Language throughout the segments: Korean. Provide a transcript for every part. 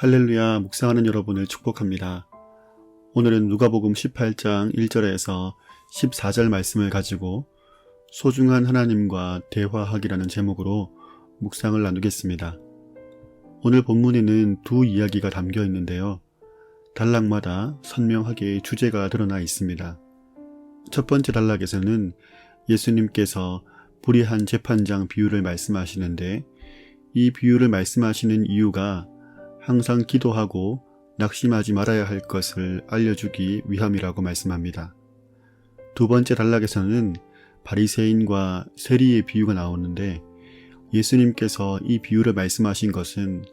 할렐루야 묵상하는 여러분을 축복합니다. 오늘은 누가복음 18장 1절에서 14절 말씀을 가지고 소중한 하나님과 대화하기라는 제목으로 묵상을 나누겠습니다. 오늘 본문에는 두 이야기가 담겨 있는데요. 단락마다 선명하게 주제가 드러나 있습니다. 첫 번째 단락에서는 예수님께서 불의한 재판장 비유를 말씀하시는데 이 비유를 말씀하시는 이유가 항상 기도하고 낙심하지 말아야 할 것을 알려주기 위함이라고 말씀합니다. 두 번째 단락에서는 바리새인과 세리의 비유가 나오는데 예수님께서 이 비유를 말씀하신 것은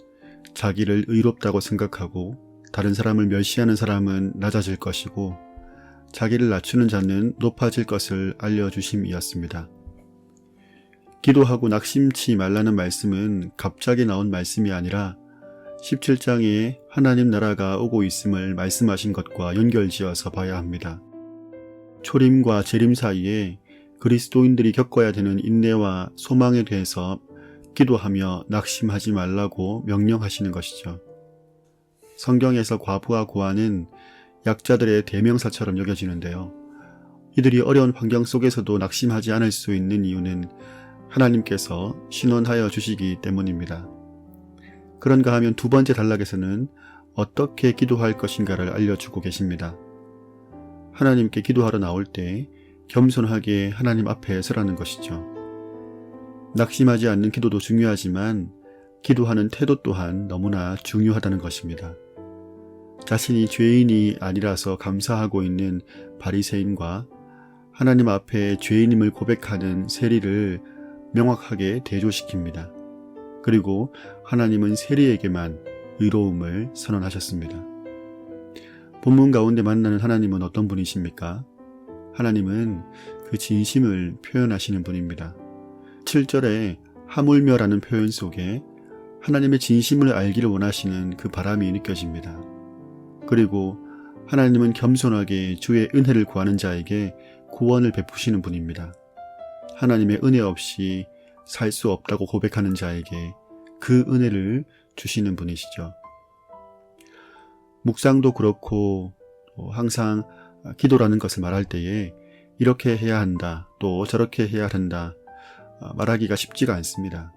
자기를 의롭다고 생각하고 다른 사람을 멸시하는 사람은 낮아질 것이고 자기를 낮추는 자는 높아질 것을 알려주심이었습니다. 기도하고 낙심치 말라는 말씀은 갑자기 나온 말씀이 아니라 17장에 하나님 나라가 오고 있음을 말씀하신 것과 연결지어서 봐야 합니다. 초림과 재림 사이에 그리스도인들이 겪어야 되는 인내와 소망에 대해서 기도하며 낙심하지 말라고 명령하시는 것이죠. 성경에서 과부와 고아는 약자들의 대명사처럼 여겨지는데요. 이들이 어려운 환경 속에서도 낙심하지 않을 수 있는 이유는 하나님께서 신원하여 주시기 때문입니다. 그런가 하면 두 번째 단락에서는 어떻게 기도할 것인가를 알려주고 계십니다. 하나님께 기도하러 나올 때 겸손하게 하나님 앞에 서라는 것이죠. 낙심하지 않는 기도도 중요하지만 기도하는 태도 또한 너무나 중요하다는 것입니다. 자신이 죄인이 아니라서 감사하고 있는 바리새인과 하나님 앞에 죄인임을 고백하는 세리를 명확하게 대조시킵니다. 그리고 하나님은 세리에게만 의로움을 선언하셨습니다. 본문 가운데 만나는 하나님은 어떤 분이십니까? 하나님은 그 진심을 표현하시는 분입니다. 7절에 하물며라는 표현 속에 하나님의 진심을 알기를 원하시는 그 바람이 느껴집니다. 그리고 하나님은 겸손하게 주의 은혜를 구하는 자에게 구원을 베푸시는 분입니다. 하나님의 은혜 없이 살 수 없다고 고백하는 자에게 그 은혜를 주시는 분이시죠. 묵상도 그렇고 항상 기도라는 것을 말할 때에 이렇게 해야 한다, 또 저렇게 해야 한다 말하기가 쉽지가 않습니다.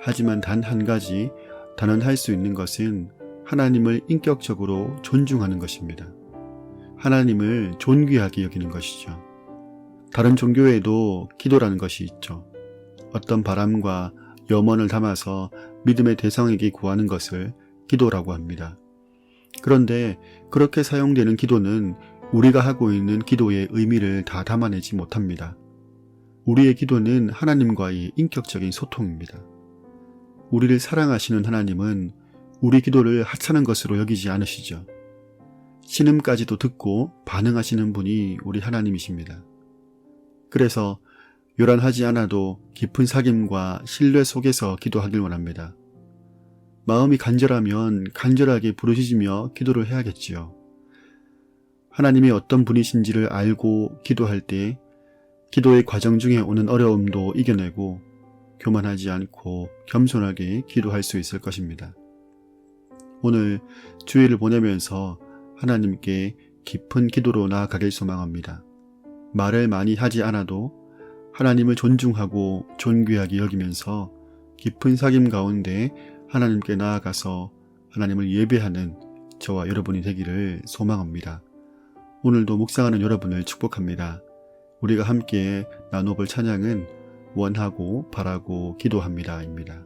하지만 단 한 가지 단언할 수 있는 것은 하나님을 인격적으로 존중하는 것입니다. 하나님을 존귀하게 여기는 것이죠. 다른 종교에도 기도라는 것이 있죠. 어떤 바람과 염원을 담아서 믿음의 대상에게 구하는 것을 기도라고 합니다. 그런데 그렇게 사용되는 기도는 우리가 하고 있는 기도의 의미를 다 담아내지 못합니다. 우리의 기도는 하나님과의 인격적인 소통입니다. 우리를 사랑하시는 하나님은 우리 기도를 하찮은 것으로 여기지 않으시죠. 신음까지도 듣고 반응하시는 분이 우리 하나님이십니다. 그래서 요란하지 않아도 깊은 사귐과 신뢰 속에서 기도하길 원합니다. 마음이 간절하면 간절하게 부르짖으며 기도를 해야겠지요. 하나님이 어떤 분이신지를 알고 기도할 때 기도의 과정 중에 오는 어려움도 이겨내고 교만하지 않고 겸손하게 기도할 수 있을 것입니다. 오늘 주일을 보내면서 하나님께 깊은 기도로 나아가길 소망합니다. 말을 많이 하지 않아도 하나님을 존중하고 존귀하게 여기면서 깊은 사귐 가운데 하나님께 나아가서 하나님을 예배하는 저와 여러분이 되기를 소망합니다. 오늘도 묵상하는 여러분을 축복합니다. 우리가 함께 나눠볼 찬양은 원하고 바라고 기도합니다입니다.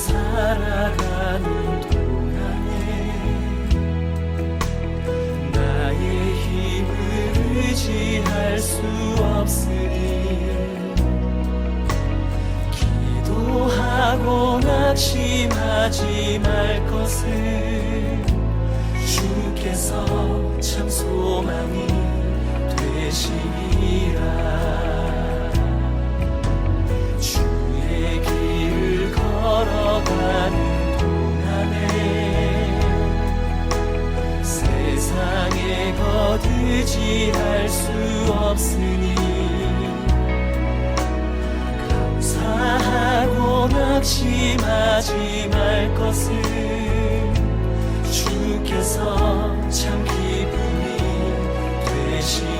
살아가는 동안에 나의 힘을 의지할 수 없으니 기도하고 낙심하지 말 것을 주께서 참 소망이 되시니라 거두지할 수 없으니 감사하고 낙심하지 말 것을 주께서 참 기쁨이 되시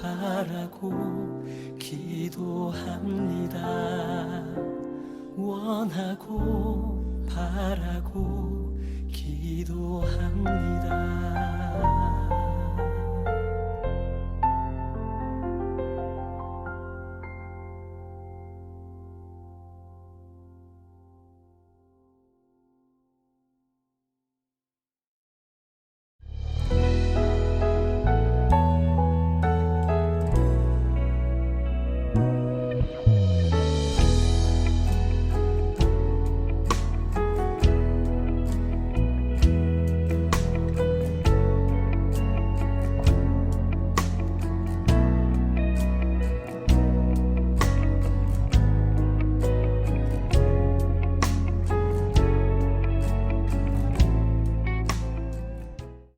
바라고 기도합니다. 원하고 바라고 기도합니다.